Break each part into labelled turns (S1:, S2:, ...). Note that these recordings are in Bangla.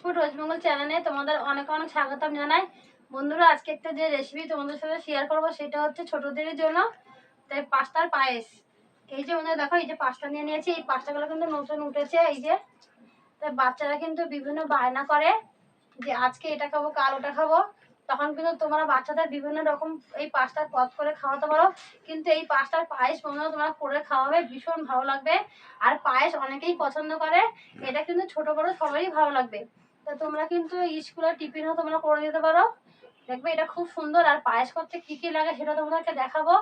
S1: ফুড ওয়েস্টবেঙ্গল চ্যানেলে তোমাদের অনেক অনেক স্বাগতম জানাই। বন্ধুরা, আজকে একটা যে রেসিপি তোমাদের সাথে শেয়ার করব, সেটা হচ্ছে ছোটদের জন্য তাই পাস্তার পায়েস। এই যে বন্ধুরা, দেখো, এই যে পাস্তা নিয়ে নিয়েছি, এই পাস্তাগুলো কিন্তু নতুন উঠেছে, এই যে। তাই বাচ্চারা কিন্তু বিভিন্ন বায়না করে যে আজকে এটা খাব, কাল ওটা খাব। তখন কিন্তু তোমরা বাচ্চাদের বিভিন্ন রকম এই পাস্তার পদ করে খাওয়াতে পারো। কিন্তু এই পাস্তার পায়েস বন্ধুরা, তোমরা করে খাওয়াবে, ভীষণ ভালো লাগবে। আর পায়েস অনেকেই পছন্দ করে, এটা কিন্তু ছোট বড় সবারই ভালো লাগবে। তা তোমরা কিন্তু স্কুলের টিফিনও তোমরা করে দিতে পারো। দেখবে এটা খুব সুন্দর। আর পায়েস করতে কি কি লাগে সেটা তোমাদেরকে দেখাবো।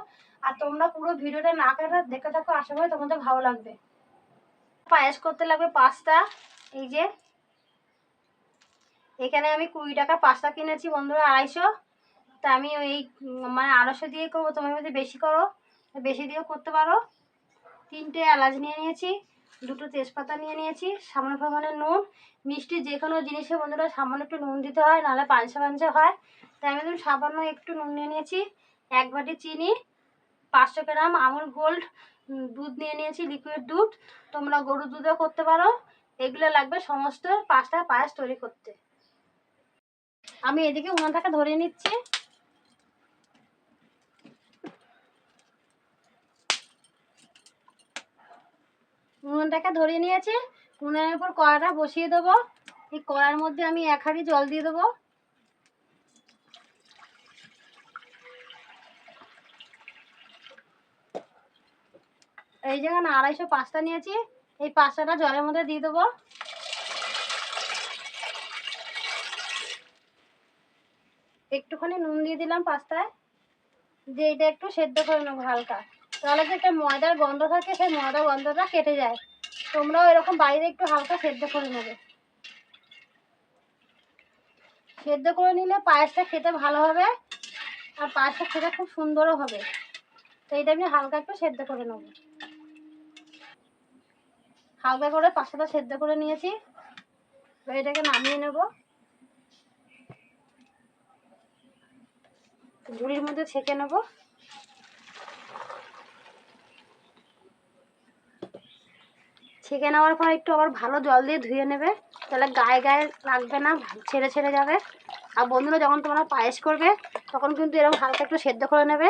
S1: আর তোমরা পুরো ভিডিওটা না কেটে দেখে থাকো, আশা করি তোমাদের ভালো লাগবে। পায়েস করতে লাগবে পাস্তা এই যে। এখানে আমি কুড়ি টাকা পাস্তা কিনেছি বন্ধুরা, আড়াইশো। তা আমি ওই মানে আড়াইশো দিয়ে করব, তোমার যদি বেশি করো। বেশি দিয়েও করতে পারো। তিনটে এলাচ নিয়ে নিয়েছি। দুটো তেজপাতা নিয়ে নিয়েছি, সামান্য পরিমাণে নুন, মিষ্টি যে কোনো জিনিসে বন্ধুরা সামান্য একটু নুন দিতে হয়, নাহলে পাঞ্চা পাঞ্চা হয়। তাই আমি ধরুন সামান্য একটু নুন নিয়ে নিয়েছি, এক বাটি চিনি, পাঁচশো গ্রাম আমুল গোল্ড দুধ নিয়ে নিয়েছি লিকুইড দুধ। তোমরা গরুর দুধও করতে পারো, এগুলো লাগবে সমস্ত পাঁচটা পায়েস তৈরি করতে। আমি এদিকে উনানটাকে ধরিয়ে নিচ্ছি। উনুনটাকে ধরিয়ে নিয়েছি। উনুনের উপর কড়াটা বসিয়ে দেবো। এই কড়ার মধ্যে আমি এক হাঁড়ি জল দিয়ে দেবো। এই যেখানে আড়াইশো পাস্তা নিয়েছি। এই পাস্তাটা জলের মধ্যে দিয়ে দেবো। একটুখানি নুন দিয়ে দিলাম পাস্তায় দিয়ে এটা একটু সেদ্ধ করে নেব হালকা। তাহলে যে একটা ময়দার গন্ধ থাকে, সেই ময়দার গন্ধটা কেটে যায়। তোমরাও এরকম বাইরে একটু হালকা সেদ্ধ করে নেবে। সেদ্ধ করে নিলে পায়েসটা খেতে ভালো হবে, আর পায়েসটা খেতে খুব সুন্দরও হবে। তো এটা আমি হালকা একটু সেদ্ধ করে নেব। হালকা করে পাস্তাটা সেদ্ধ করে নিয়েছি। এটাকে নামিয়ে নেব। ঝুড়ির মধ্যে ছেঁকে নেব। ছেঁকে নেওয়ার পর একটু আবার ভালো জল দিয়ে ধুয়ে নেবে। তাহলে গায়ে গায়ে লাগবে না, ছেড়ে ছেড়ে যাবে। আর বন্ধুরা, যখন তোমরা পায়েস করবে, তখন কিন্তু এরকম হালকা একটু সেদ্ধ করে নেবে।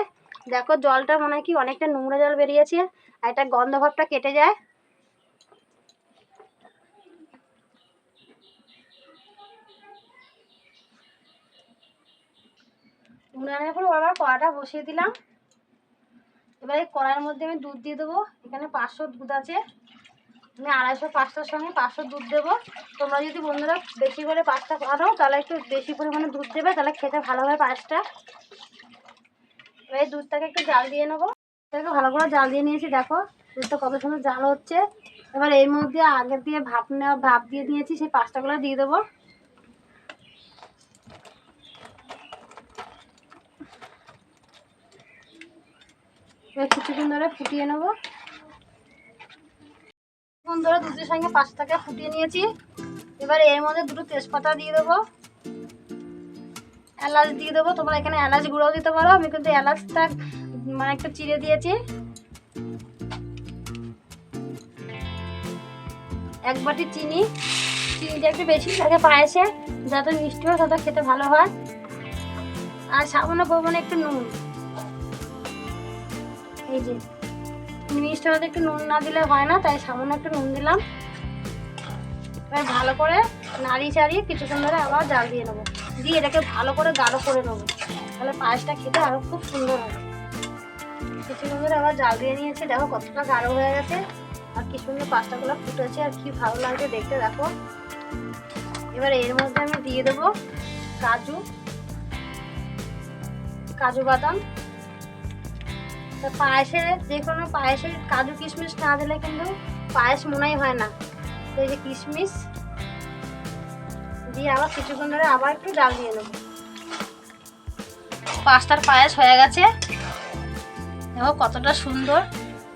S1: দেখো, জলটা মনে হয় কি অনেকটা নোংরা জল বেরিয়েছে, আর এটা গন্ধ ভাবটা কেটে যায়। উনানের পর আবার কড়াটা বসিয়ে দিলাম। এবার এই কড়াইয়ের মধ্যে আমি দুধ দিয়ে দেবো। এখানে পাঁচশো দুধ আছে। আমি আড়াইশো পাঁচটার সঙ্গে পাঁচশো দুধ দেবো। তোমরা যদি বন্ধুরা বেশি করে পাঁচটা আনো, তাহলে একটু বেশি পরিমাণে দুধ দেবে, তাহলে খেতে ভালো হয় পাঁচটা। এই দুধটাকে একটু জাল দিয়ে নেব। এটাকে ভালো করে জাল দিয়ে নিয়েছি, দেখো দুধটা কত সুন্দর জাল হচ্ছে। এবার এর মধ্যে আগে দিয়ে ভাপ নেওয়া, ভাপ দিয়ে দিয়েছি সেই পাঁচটাগুলো দিয়ে দেবো। কিছুক্ষণ ধরে ফুটিয়ে নেব। কিছুক্ষণ ধরে দুধের সঙ্গে পাঁচটাকে ফুটিয়ে নিয়েছি। এবার এর মধ্যে দুটো তেজপাতা দিয়ে দেবো। এলাচ দিয়ে দেবো। তোমরা এখানে এলাচ গুঁড়োও দিতে পারো। আমি কিন্তু এলাচটা মানে একটু চিড়ে দিয়েছি। এক বাটি চিনি। চিনিটা একটু বেশি থাকে পায়েসে। যাতে মিষ্টি হয়, তত খেতে ভালো হয়। আর সামান্য পরিমাণে একটু নুন। এই যে। মধ্যে একটু নুন না দিলে হয় না, তাই সামান্য একটু নুন দিলাম। এবার ভালো করে নাড়িয়ে চাড়িয়ে কিছুক্ষণ ধরে আবার জাল দিয়ে নেব। দিয়ে এটাকে ভালো করে গাঢ় করে নেব। তাহলে পায়েসটা খেতে আরও খুব সুন্দর হবে। কিছুক্ষণ ধরে আবার জাল দিয়ে নিয়েছি। দেখো কতটা গাঢ় হয়ে গেছে। আর কি সুন্দর পাস্তাগুলো ফুটেছে। আর কি ভালো লাগছে দেখতে, দেখো। এবার এর মধ্যে আমি দিয়ে দেবো কাজু কাজু বাদাম। তা পায়েসে যে কোনো পায়েসে কাজু কিশমিশ না দিলে কিন্তু পায়েস মনেই হয় না। তো এই যে কিশমিশ দিয়ে আবার কিছুক্ষণ ধরে আবার একটু ডাল দিয়ে নেব। পাঁচটার পায়েস হয়ে গেছে। দেখো কতটা সুন্দর।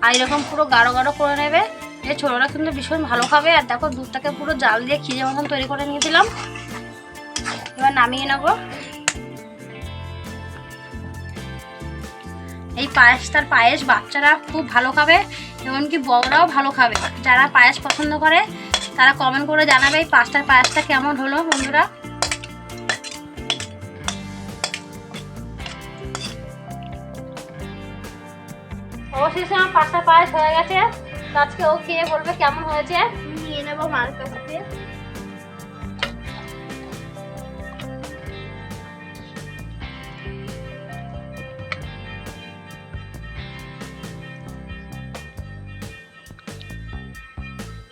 S1: আর এরকম পুরো গাঢ় গাঢ় করে নেবে। এই ছোটোরা কিন্তু ভীষণ ভালো খাবে। আর দেখো দুধটাকে পুরো জাল দিয়ে খিজে মতন তৈরি করে নিয়েছিলাম। এবার নামিয়ে নেব। এই পায়েসটার পায়েস বাচ্চারা খুব ভালো খাবে, এমনকি বড়রাও ভালো খাবে। যারা পায়েস পছন্দ করে, তারা কমেন্ট করে জানাবে এই পাঁচটার পায়েসটা কেমন হলো, বন্ধুরা। অবশেষে আমার পাঁচটা পায়েস হয়ে গেছে। আজকে ও খেয়ে বলবে কেমন হয়েছে।
S2: নিয়ে নেব মার কাছ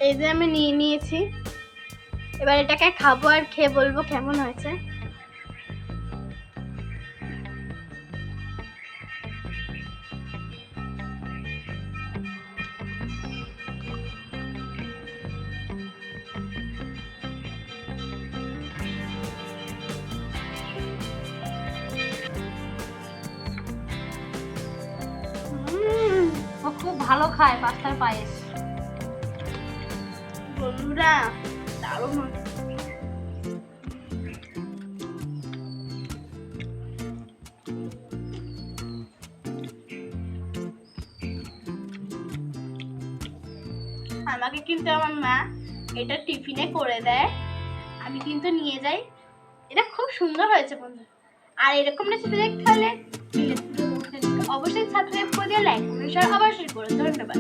S2: এই যে আমি নিয়ে নিয়েছি। এবার এটাকে খাব আর খেয়ে বলব কেমন হয়েছে।
S1: খুব ভালো খায় পাঁচটার পায়েস।
S2: বন্ধুরা, দারুণ আমাকে কিন্তু আমার মা এটা টিফিনে করে দেয়। আমি কিন্তু নিয়ে যাই। এটা খুব সুন্দর হয়েছে বন্ধু আর এরকম রেসিপি দেখতে হলে অবশ্যই সাবস্ক্রাইব করে দিয়ে লাইক করুন অবশ্যই করে। ধন্যবাদ।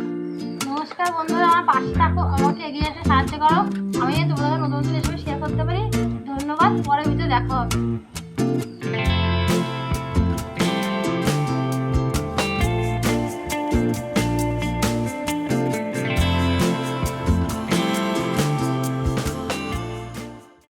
S1: নমস্কার বন্ধুরা, আমার পাশে থাকো, আমাকে এগিয়ে আসে সাহায্য করো। আমি তোমাদের নতুন নতুন রেসিপি শেয়ার করতে পারি। ধন্যবাদ পরে ভিডিও দেখা হবে।